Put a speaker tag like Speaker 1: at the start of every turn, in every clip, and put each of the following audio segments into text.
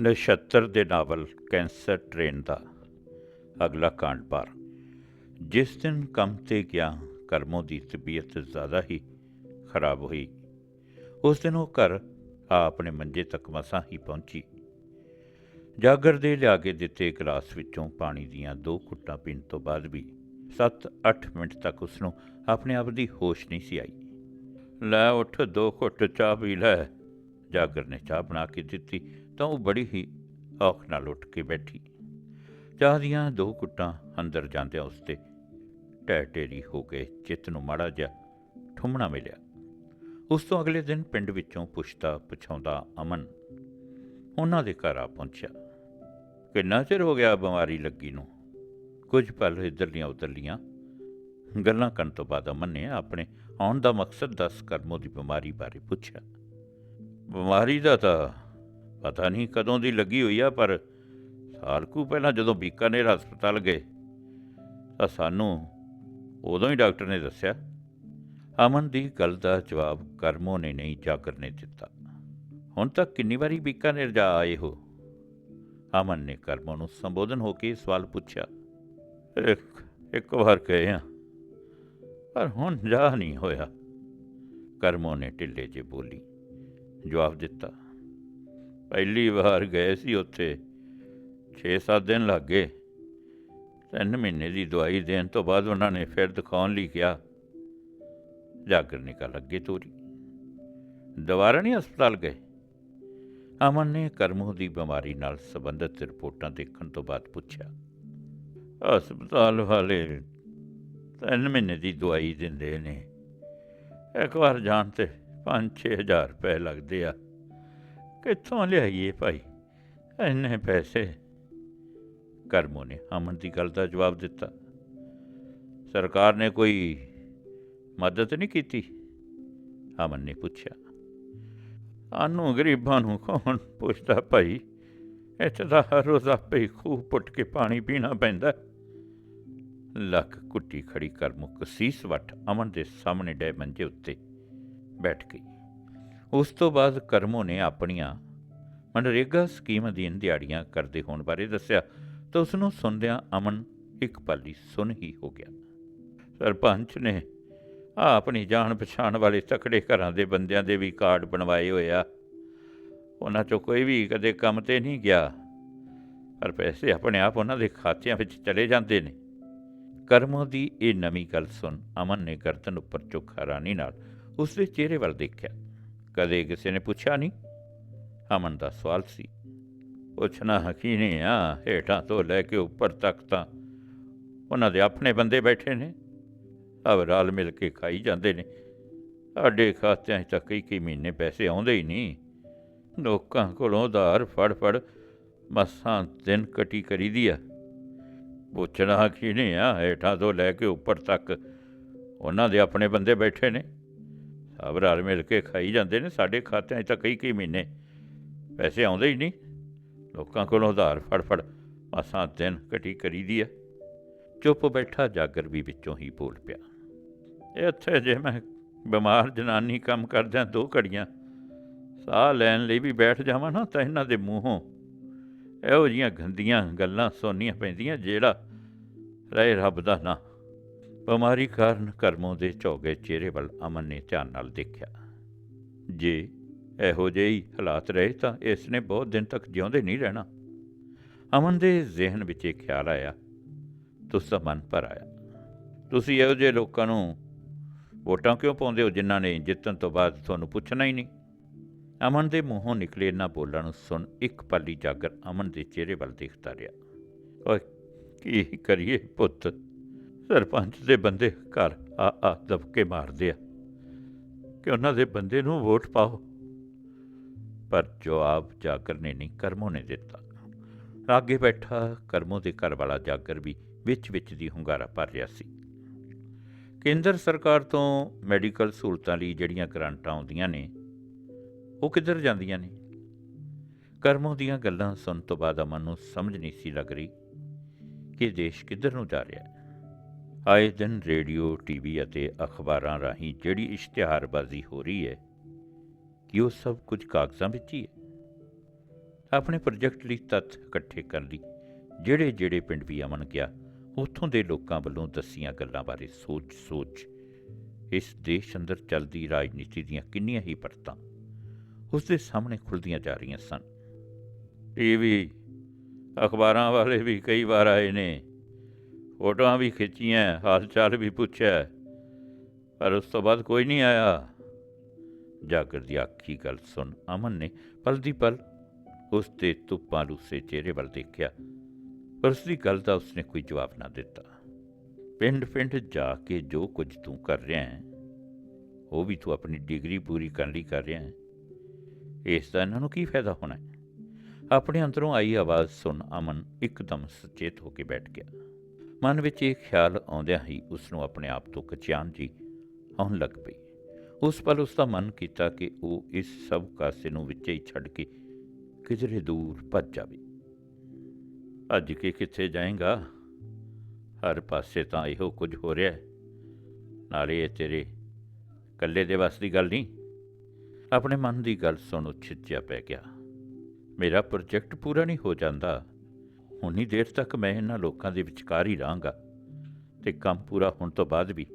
Speaker 1: ਨਛੱਤਰ ਦੇ novel cancer train ਦਾ ਅਗਲਾ ਕਾਂਡ ਪਾਰ। ਜਿਸ ਦਿਨ ਕੰਮ ਤੇ ਗਿਆ, ਕਰਮੋਂ ਦੀ ਤਬੀਅਤ ਜ਼ਿਆਦਾ ਹੀ ਖਰਾਬ ਹੋਈ। ਉਸ ਦਿਨ ਉਹ ਘਰ ਆ ਆਪਣੇ ਮੰਜੇ ਤੱਕ ਮਸਾਂ ਹੀ ਪਹੁੰਚੀ। ਜਾਗਰ ਦੇ ਲਿਆ ਕੇ ਦਿੱਤੇ ਗਲਾਸ ਵਿੱਚੋਂ ਪਾਣੀ ਦੀਆਂ ਦੋ ਘੁੱਟਾਂ ਪੀਣ ਤੋਂ ਬਾਅਦ ਵੀ 7-8 ਮਿੰਟ ਤੱਕ ਉਸ ਨੂੰ ਆਪਣੇ ਆਪ ਦੀ ਹੋਸ਼ ਨਹੀਂ ਸੀ ਆਈ। ਲੈ ਉੱਠ, ਦੋ ਘੁੱਟ ਚਾਹ ਪੀ ਲੈ। ਜਾਗਰ ਨੇ ਚਾਹ ਬਣਾ ਕੇ ਦਿੱਤੀ ਤਾਂ ਉਹ ਬੜੀ ਹੀ ਔਖ ਨਾਲ ਉੱਠ ਕੇ ਬੈਠੀ। ਚਾਹ ਦੀਆਂ ਦੋ ਕੁੱਟਾਂ ਅੰਦਰ ਜਾਂਦਿਆਂ ਉਸ ਤੇ ਟੈ ਟੇਰੀ ਹੋ ਕੇ ਚਿੱਤ ਨੂੰ ਮਾੜਾ ਜਿਹਾ ਠੁੰਮਣਾ ਮਿਲਿਆ। ਉਸ ਤੋਂ ਅਗਲੇ ਦਿਨ ਪਿੰਡ ਵਿੱਚੋਂ ਪੁੱਛਦਾ ਪੁਛਾਉਂਦਾ ਅਮਨ ਉਹਨਾਂ ਦੇ ਘਰ ਆ ਪਹੁੰਚਿਆ। ਕਿੰਨਾ ਚਿਰ ਹੋ ਗਿਆ ਬਿਮਾਰੀ ਲੱਗੀ ਨੂੰ? ਕੁਝ ਪਲ ਇੱਧਰਲੀਆਂ ਉੱਧਰਲੀਆਂ ਗੱਲਾਂ ਕਰਨ ਤੋਂ ਬਾਅਦ ਅਮਨ ਨੇ ਆਪਣੇ ਆਉਣ ਦਾ ਮਕਸਦ ਦੱਸ ਕਰਮੋ ਦੀ ਬਿਮਾਰੀ ਬਾਰੇ ਪੁੱਛਿਆ। ਬਿਮਾਰੀ ਦਾ ਤਾਂ ਪਤਾ ਨਹੀਂ ਕਦੋਂ ਦੀ ਲੱਗੀ ਹੋਈ ਆ, ਪਰ ਸਾਲ ਕੁ ਪਹਿਲਾਂ ਜਦੋਂ ਬੀਕਾਨੇਰ ਹਸਪਤਾਲ ਗਏ, ਤਾਂ ਸਾਨੂੰ ਉਦੋਂ ਹੀ ਡਾਕਟਰ ਨੇ ਦੱਸਿਆ, ਅਮਨ ਦੀ ਗੱਲ ਦਾ ਜਵਾਬ ਕਰਮੋ ਨੇ ਨਹੀਂ ਜਾਗਰ ਨੇ ਦਿੱਤਾ। ਹੁਣ ਤੱਕ ਕਿੰਨੀ ਵਾਰੀ ਬੀਕਾਨੇਰ ਜਾ ਆਏ ਹੋ? ਅਮਨ ਨੇ ਕਰਮੋ ਨੂੰ ਸੰਬੋਧਨ ਹੋ ਕੇ ਸਵਾਲ ਪੁੱਛਿਆ, ਇੱਕ ਇੱਕ ਵਾਰ ਗਏ ਆ, ਪਰ ਹੁਣ ਜਾ ਨਹੀਂ ਹੋਇਆ। ਕਰਮੋ ਨੇ ਢਿੱਲੇ 'ਚ ਬੋਲੀ ਜਵਾਬ ਦਿੱਤਾ। ਪਹਿਲੀ ਵਾਰ ਗਏ ਸੀ ਉੱਥੇ। 6-7 ਦਿਨ ਲੱਗ ਗਏ। ਤਿੰਨ ਮਹੀਨੇ ਦੀ ਦਵਾਈ ਦੇਣ ਤੋਂ ਬਾਅਦ ਉਹਨਾਂ ਨੇ ਫਿਰ ਦਿਖਾਉਣ ਲਈ ਕਿਹਾ, ਜਾਗਰ ਨਿਕਲ ਅੱਗੇ ਤੋਰੀ। ਦੁਬਾਰਾ ਨਹੀਂ ਹਸਪਤਾਲ ਗਏ? ਅਮਨ ਨੇ ਕਰਮੂ ਦੀ ਬਿਮਾਰੀ ਨਾਲ ਸੰਬੰਧਿਤ ਰਿਪੋਰਟਾਂ ਦੇਖਣ ਤੋਂ ਬਾਅਦ ਪੁੱਛਿਆ, ਹਸਪਤਾਲ ਵਾਲੇ ਤਿੰਨ ਮਹੀਨੇ ਦੀ ਦਵਾਈ ਦਿੰਦੇ ਨੇ। ਇੱਕ ਵਾਰ ਜਾਣ ਤੇ 5-6000 ਰੁਪਏ ਲੱਗਦੇ ਆ। ਕਿੱਥੋਂ ਲਿਆਈਏ ਭਾਈ? ਇੰਨੇ ਪੈਸੇ। ਕਰਮੋ ਨੇ ਅਮਨ ਦੀ ਗੱਲ ਦਾ ਜਵਾਬ ਦਿੱਤਾ। ਸਰਕਾਰ ਨੇ ਕੋਈ ਮਦਦ ਨਹੀਂ ਕੀਤੀ? ਅਮਨ ਨੇ ਪੁੱਛਿਆ। ਆਨੂੰ ਗਰੀਬਾਂ ਨੂੰ ਕੌਣ ਪੁੱਛਦਾ ਭਾਈ? ਇੱਥੇ ਤਾਂ ਹਰ ਰੋਜ਼ ਆਪੇ ਹੀ ਖੂਹ ਪੁੱਟ ਕੇ ਪਾਣੀ ਪੀਣਾ ਪੈਂਦਾ। ਲੱਕ ਕੁੱਟੀ ਖੜੀ ਕਰ ਮੁੱਕ ਸੀਸ ਵੱਟ ਅਮਨ ਦੇ ਸਾਹਮਣੇ ਡੇ ਮੰਜੇ ਉੱਤੇ। ਬੈਠ ਗਈ। ਉਸ ਤੋਂ ਬਾਅਦ ਕਰਮੋ ਨੇ ਆਪਣੀਆਂ ਮਨਰੇਗਾ ਸਕੀਮ ਅਧੀਨ ਦਿਹਾੜੀਆਂ ਕਰਦੇ ਹੋਣ ਬਾਰੇ ਦੱਸਿਆ ਤਾਂ ਉਸ ਨੂੰ ਸੁਣਦਿਆਂ ਅਮਨ ਇੱਕ ਪਲ ਸੁਣ ਹੀ ਹੋ ਗਿਆ। ਸਰਪੰਚ ਨੇ ਆ ਆਪਣੀ ਜਾਣ ਪਛਾਣ ਵਾਲੇ ਤਕੜੇ ਘਰਾਂ ਦੇ ਬੰਦਿਆਂ ਦੇ ਵੀ ਕਾਰਡ ਬਣਵਾਏ ਹੋਏ ਆ। ਉਹਨਾਂ ਚੋਂ ਕੋਈ ਵੀ ਕਦੇ ਕੰਮ ਤੇ ਨਹੀਂ ਗਿਆ, ਪਰ ਪੈਸੇ ਆਪਣੇ ਆਪ ਉਹਨਾਂ ਦੇ ਖਾਤਿਆਂ ਵਿੱਚ ਚਲੇ ਜਾਂਦੇ ਨੇ। ਕਰਮੋਂ ਦੀ ਇਹ ਨਵੀਂ ਗੱਲ ਸੁਣ ਅਮਨ ਨੇ ਗਰਦਨ ਉੱਪਰ ਚੁੱਕ ਹੈਰਾਨੀ ਨਾਲ ਉਸ ਦੇ ਚਿਹਰੇ ਵੱਲ ਦੇਖਿਆ। ਕਦੇ ਕਿਸੇ ਨੇ ਪੁੱਛਿਆ ਨਹੀਂ। ਹਮਨ ਦਾ ਸਵਾਲ ਸੀ। ਪੁੱਛਣਾ ਹਕੀਨੇ ਆ ਹੇਠਾਂ ਤੋਂ ਲੈ ਕੇ ਉੱਪਰ ਤੱਕ ਤਾਂ ਉਹਨਾਂ ਦੇ ਆਪਣੇ ਬੰਦੇ ਬੈਠੇ ਨੇ। ਅਬ ਰਲ ਮਿਲ ਕੇ ਖਾਈ ਜਾਂਦੇ ਨੇ। ਸਾਡੇ ਖਾਤਿਆਂ 'ਚ ਤਾਂ ਕਈ ਕਈ ਮਹੀਨੇ ਪੈਸੇ ਆਉਂਦੇ ਹੀ ਨਹੀਂ। ਲੋਕਾਂ ਕੋਲੋਂ ਉਧਾਰ ਫੜ ਫੜ ਮਸਾਂ ਦਿਨ ਕਟੀ ਕਰੀਦੀ ਆ। ਪੁੱਛਣਾ ਕੀ ਆ ਹੇਠਾਂ ਤੋਂ ਲੈ ਕੇ ਉੱਪਰ ਤੱਕ ਉਹਨਾਂ ਦੇ ਆਪਣੇ ਬੰਦੇ ਬੈਠੇ ਨੇ। ਸਭ ਰਲ ਮਿਲ ਕੇ ਖਾਈ ਜਾਂਦੇ ਨੇ, ਸਾਡੇ ਖਾਤਿਆਂ 'ਚ ਤਾਂ ਕਈ ਕਈ ਮਹੀਨੇ। ਪੈਸੇ ਆਉਂਦੇ ਹੀ ਨਹੀਂ। ਲੋਕਾਂ ਕੋਲੋਂ ਉਧਾਰ ਫੜ ਫੜ, ਮਾਸਾਂ ਦਿਨ ਕਟੀ ਕਰੀਦੀ ਆ। ਚੁੱਪ ਬੈਠਾ ਜਾਗਰ ਵੀ ਵਿੱਚੋਂ ਹੀ ਬੋਲ ਪਿਆ। ਇਹ ਇੱਥੇ ਜੇ ਮੈਂ ਬਿਮਾਰ ਜਨਾਨੀ ਕੰਮ ਕਰਦਿਆਂ ਦੋ ਘੜੀਆਂ ਸਾਹ ਲੈਣ ਲਈ ਵੀ ਬੈਠ ਜਾਵਾਂ ਨਾ, ਤਾਂ ਇਹਨਾਂ ਦੇ ਮੂੰਹੋਂ ਇਹੋ ਜੀਆਂ ਗੰਦੀਆਂ ਗੱਲਾਂ ਸੋਨੀਆਂ ਪੈਂਦੀਆਂ, ਜਿਹੜਾ ਰਹੇ ਰੱਬ ਦਾ ਨਾਂ ਬਿਮਾਰੀ ਕਾਰਨ ਕਰਮੋਂ ਦੇ ਝੋਗੇ ਚਿਹਰੇ ਵੱਲ ਅਮਨ ਨੇ ਧਿਆਨ ਨਾਲ ਦੇਖਿਆ। ਜੇ ਇਹੋ ਜਿਹੀ ਹਾਲਾਤ ਰਹੇ ਤਾਂ ਇਸ ਨੇ ਬਹੁਤ ਦਿਨ ਤੱਕ ਜਿਉਂਦੇ ਨਹੀਂ ਰਹਿਣਾ। ਅਮਨ ਦੇ ਜ਼ਿਹਨ ਵਿੱਚ ਇਹ ਖਿਆਲ ਆਇਆ। ਤੁਸ ਦਾ ਮਨ ਭਰ ਆਇਆ। ਤੁਸੀਂ ਇਹੋ ਜਿਹੇ ਲੋਕਾਂ ਨੂੰ ਵੋਟਾਂ ਕਿਉਂ ਪਾਉਂਦੇ ਹੋ ਜਿਨ੍ਹਾਂ ਨੇ ਜਿੱਤਣ ਤੋਂ ਬਾਅਦ ਤੁਹਾਨੂੰ ਪੁੱਛਣਾ ਹੀ ਨਹੀਂ? ਅਮਨ ਦੇ ਮੂੰਹੋਂ ਨਿਕਲੇ ਇਹਨਾਂ ਬੋਲਾਂ ਨੂੰ ਸੁਣ ਇੱਕ ਪੱਲੀ ਜਾਗਰ ਅਮਨ ਦੇ ਚਿਹਰੇ ਵੱਲ ਦੇਖਦਾ ਰਿਹਾ। ਓਏ, ਕੀ ਕਰੀਏ ਪੁੱਤ? ਸਰਪੰਚ ਦੇ ਬੰਦੇ ਘਰ ਆ ਆ ਦਬਕੇ ਮਾਰਦੇ ਆ। ਕਿ ਉਹਨਾਂ ਦੇ ਬੰਦੇ ਨੂੰ ਵੋਟ ਪਾਓ। ਪਰ ਜਵਾਬ ਜਾਗਰ ਨੇ ਨਹੀਂ, ਕਰਮੋ ਨੇ ਦਿੱਤਾ। ਅੱਗੇ ਬੈਠਾ ਕਰਮੋ ਦੇ ਘਰ ਵਾਲਾ ਜਾਗਰ ਵੀ ਵਿੱਚ ਵਿੱਚ ਦੀ ਹੁੰਗਾਰਾ ਭਰ ਰਿਹਾ ਸੀ। ਕੇਂਦਰ ਸਰਕਾਰ ਤੋਂ ਮੈਡੀਕਲ ਸਹੂਲਤਾਂ ਲਈ ਜਿਹੜੀਆਂ ਗ੍ਰਾਂਟਾਂ ਆਉਂਦੀਆਂ ਨੇ, ਉਹ ਕਿੱਧਰ ਜਾਂਦੀਆਂ ਨੇ? ਕਰਮੋ ਦੀਆਂ ਗੱਲਾਂ ਸੁਣ ਤੋਂ ਬਾਅਦ ਅਮਨ ਨੂੰ ਸਮਝ ਨਹੀਂ ਸੀ ਲੱਗ ਰਹੀ ਕਿ ਦੇਸ਼ ਕਿੱਧਰ ਨੂੰ ਜਾ ਰਿਹਾ ਹੈ। ਆਏ ਦਿਨ ਰੇਡੀਓ, ਟੀਵੀ ਅਤੇ ਅਖਬਾਰਾਂ ਰਾਹੀਂ ਜਿਹੜੀ ਇਸ਼ਤਿਹਾਰਬਾਜ਼ੀ ਹੋ ਰਹੀ ਹੈ, ਕਿ ਉਹ ਸਭ ਕੁਝ ਕਾਗਜ਼ਾਂ ਵਿੱਚ ਹੀ ਹੈ? ਆਪਣੇ ਪ੍ਰੋਜੈਕਟ ਲਈ ਤੱਥ ਇਕੱਠੇ ਕਰਨ ਲਈ ਜਿਹੜੇ ਜਿਹੜੇ ਪਿੰਡ ਵੀ ਅਮਨ ਗਿਆ, ਉੱਥੋਂ ਦੇ ਲੋਕਾਂ ਵੱਲੋਂ ਦੱਸੀਆਂ ਗੱਲਾਂ ਬਾਰੇ ਸੋਚ-ਸੋਚ ਇਸ ਦੇਸ਼ ਅੰਦਰ ਚੱਲਦੀ ਰਾਜਨੀਤੀ ਦੀਆਂ ਕਿੰਨੀਆਂ ਹੀ ਪਰਤਾਂ ਉਸ ਦੇ ਸਾਹਮਣੇ ਖੁੱਲਦੀਆਂ ਜਾ ਰਹੀਆਂ ਸਨ। ਟੀਵੀ ਅਖਬਾਰਾਂ ਵਾਲੇ ਵੀ ਕਈ ਵਾਰ ਆਏ ਨੇ। ਫੋਟੋਆਂ ਵੀ ਖਿੱਚੀਆਂ ਹਾਲ ਚਾਲ ਵੀ ਪੁੱਛਿਆ। ਪਰ ਉਸ ਤੋਂ ਬਾਅਦ ਕੋਈ ਨਹੀਂ ਆਇਆ। ਜਾਗਰ ਦੀ ਆਖੀ ਗੱਲ ਸੁਣ ਅਮਨ ਨੇ ਪਲ ਦੀ ਪਲ ਉਸ ਦੇ ਧੁੱਪਾਂ ਰੂਸੇ ਚਿਹਰੇ ਵੱਲ ਦੇਖਿਆ। ਪਰ ਉਸ ਦੀ ਗੱਲ ਦਾ ਉਸਨੇ ਕੋਈ ਜਵਾਬ ਨਾ ਦਿੱਤਾ। ਪਿੰਡ ਪਿੰਡ ਜਾ ਕੇ ਜੋ ਕੁਝ ਤੂੰ ਕਰ ਰਿਹਾ ਹੈ, ਉਹ ਵੀ ਤੂੰ ਆਪਣੀ ਡਿਗਰੀ ਪੂਰੀ ਕਰਨ ਲਈ ਕਰ ਰਿਹਾ ਹੈ। ਇਸ ਦਾ ਇਹਨਾਂ ਨੂੰ ਕੀ ਫਾਇਦਾ ਹੋਣਾ ਹੈ? ਆਪਣੇ ਅੰਦਰੋਂ ਆਈ ਆਵਾਜ਼ ਸੁਣ ਅਮਨ ਇੱਕਦਮ ਸੁਚੇਤ ਹੋ ਕੇ ਬੈਠ ਗਿਆ। ਮਨ ਵਿੱਚ ਇਹ ਖਿਆਲ ਆਉਂਦਿਆਂ ਹੀ ਉਸ ਨੂੰ ਆਪਣੇ ਆਪ ਤੋਂ ਕਚਿਆਨ ਜੀ ਆਉਣ ਲੱਗ ਪਈ। ਉਸ ਪਲ ਉਸ ਦਾ ਮਨ ਕੀਤਾ ਕਿ ਉਹ ਇਸ ਸਭ ਕਾਸੇ ਨੂੰ ਵਿੱਚੇ ਹੀ ਛੱਡ ਕੇ ਕਿਧਰੇ ਦੂਰ ਭੱਜ ਜਾਵੇ। ਭੱਜ ਕੇ ਕਿੱਥੇ ਜਾਏਗਾ? ਹਰ ਪਾਸੇ ਤਾਂ ਇਹੋ ਕੁਝ ਹੋ ਰਿਹਾ ਹੈ। ਨਾਲੇ ਇਹ ਤੇਰੇ ਇਕੱਲੇ ਦੇ ਵੱਸ ਦੀ ਗੱਲ ਨਹੀਂ? ਆਪਣੇ ਮਨ ਦੀ ਗੱਲ ਸੁਣ ਉਹ ਪੈ ਗਿਆ। ਮੇਰਾ ਪ੍ਰੋਜੈਕਟ ਪੂਰਾ ਨਹੀਂ ਹੋ ਜਾਂਦਾ। ਉਨੀ ਦੇਰ ਤੱਕ ਮੈਂ ਇਹਨਾਂ ਲੋਕਾਂ ਦੇ ਵਿਚਕਾਰ ਹੀ ਰਹਾਂਗਾ ਤੇ ਕੰਮ ਪੂਰਾ ਹੋਣ ਤੋਂ ਬਾਅਦ ਵੀ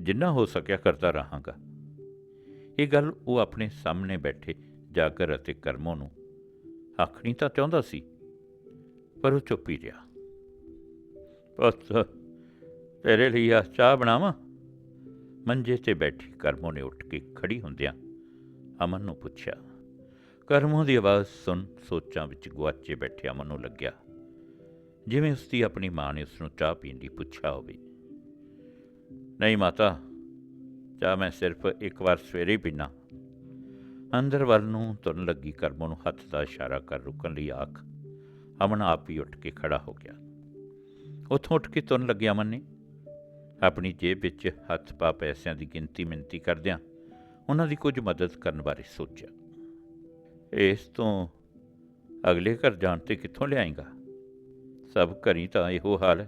Speaker 1: ਜਿੰਨਾ ਹੋ ਸਕਿਆ ਕਰਦਾ ਰਹਾਂਗਾ। ਇਹ ਗੱਲ ਉਹ ਆਪਣੇ ਸਾਹਮਣੇ ਬੈਠੇ ਜਾਗਰ ਅਤੇ ਕਰਮੋਂ ਨੂੰ ਆਖਣੀ ਤਾਂ ਚਾਹੁੰਦਾ ਸੀ, ਪਰ ਉਹ ਚੁੱਪ ਹੀ ਰਿਹਾ। ਪੁੱਤ, ਤੇਰੇ ਲਈ ਆ ਚਾਹ ਬਣਾਵਾਂ? ਮੰਜੇ ਤੇ ਬੈਠੀ ਕਰਮੋਂ ਨੇ ਉੱਠ ਕੇ ਖੜੀ ਹੁੰਦਿਆਂ ਅਮਨ ਨੂੰ ਪੁੱਛਿਆ। ਕਰਮੋਂ ਦੀ ਆਵਾਜ਼ ਸੁਣ ਸੋਚਾਂ ਵਿੱਚ ਗੁਆਚੇ ਬੈਠੇ ਅਮਨ ਨੂੰ ਲੱਗਿਆ। ਜਿਵੇਂ ਉਸ ਦੀ ਆਪਣੀ ਮਾਂ ਨੇ ਉਸ ਨੂੰ ਚਾਹ ਪੀਣ ਲਈ ਪੁੱਛਿਆ ਹੋਵੇ। ਨਹੀਂ ਮਾਤਾ, ਚਾਹ ਮੈਂ ਸਿਰਫ ਇੱਕ ਵਾਰ ਸਵੇਰੇ ਹੀ ਪੀਣਾ ਅੰਦਰ ਵੱਲ ਨੂੰ ਤੁਰਨ ਲੱਗੀ ਕਰਮੋਂ ਨੂੰ ਹੱਥ ਦਾ ਇਸ਼ਾਰਾ ਕਰ ਰੁਕਣ ਲਈ ਆਖ, ਅਮਨ ਆਪ ਹੀ ਉੱਠ ਕੇ ਖੜਾ ਹੋ ਗਿਆ। ਉੱਥੋਂ ਉੱਠ ਕੇ ਤੁਰਨ ਲੱਗਿਆ ਅਮਨ ਨੇ। ਆਪਣੀ ਜੇਬ ਵਿੱਚ ਹੱਥ ਪਾ ਪੈਸਿਆਂ ਦੀ ਗਿਣਤੀ ਮਿੰਤੀ ਕਰਦਿਆਂ ਉਹਨਾਂ ਦੀ ਕੁਝ ਮਦਦ ਕਰਨ ਬਾਰੇ ਸੋਚਿਆ। ਇਸ ਤੋਂ ਅਗਲੇ ਘਰ ਜਾਣ ਤੇ ਕਿੱਥੋਂ ਲਿਆਏਗਾ? ਸਭ ਘਰੀ ਤਾਂ ਇਹੋ ਹਾਲ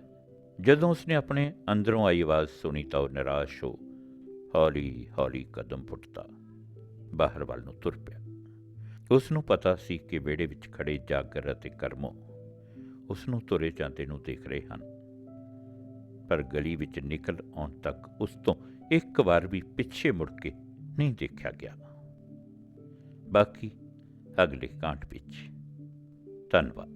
Speaker 1: ਜਦੋਂ ਉਸਨੇ ਆਪਣੇ ਅੰਦਰੋਂ ਆਈ ਆਵਾਜ਼ ਸੁਣੀ ਤਾਂ ਉਹ ਨਿਰਾਸ਼ ਹੋ ਹੌਲੀ ਹੌਲੀ ਕਦਮ ਪੁੱਟਦਾ, ਬਾਹਰ ਵੱਲ ਨੂੰ ਤੁਰ ਪਿਆ। ਉਸ ਨੂੰ ਪਤਾ ਸੀ ਕਿ ਵਿਹੜੇ ਵਿੱਚ ਖੜੇ ਜਾਗਰ ਅਤੇ ਕਰਮੋ ਉਸ ਨੂੰ ਤੁਰੇ ਜਾਂਦੇ ਨੂੰ ਦੇਖ ਰਹੇ ਹਨ। ਪਰ ਗਲੀ ਵਿੱਚ ਨਿਕਲ ਆਉਣ ਤੱਕ ਉਸ ਤੋਂ ਇੱਕ ਵਾਰ ਵੀ ਪਿੱਛੇ ਮੁੜ ਕੇ ਨਹੀਂ ਦੇਖਿਆ ਗਿਆ। ਬਾਕੀ ਅਗਲੇ ਕਾਂਟ ਵਿੱਚ। ਧੰਨਵਾਦ।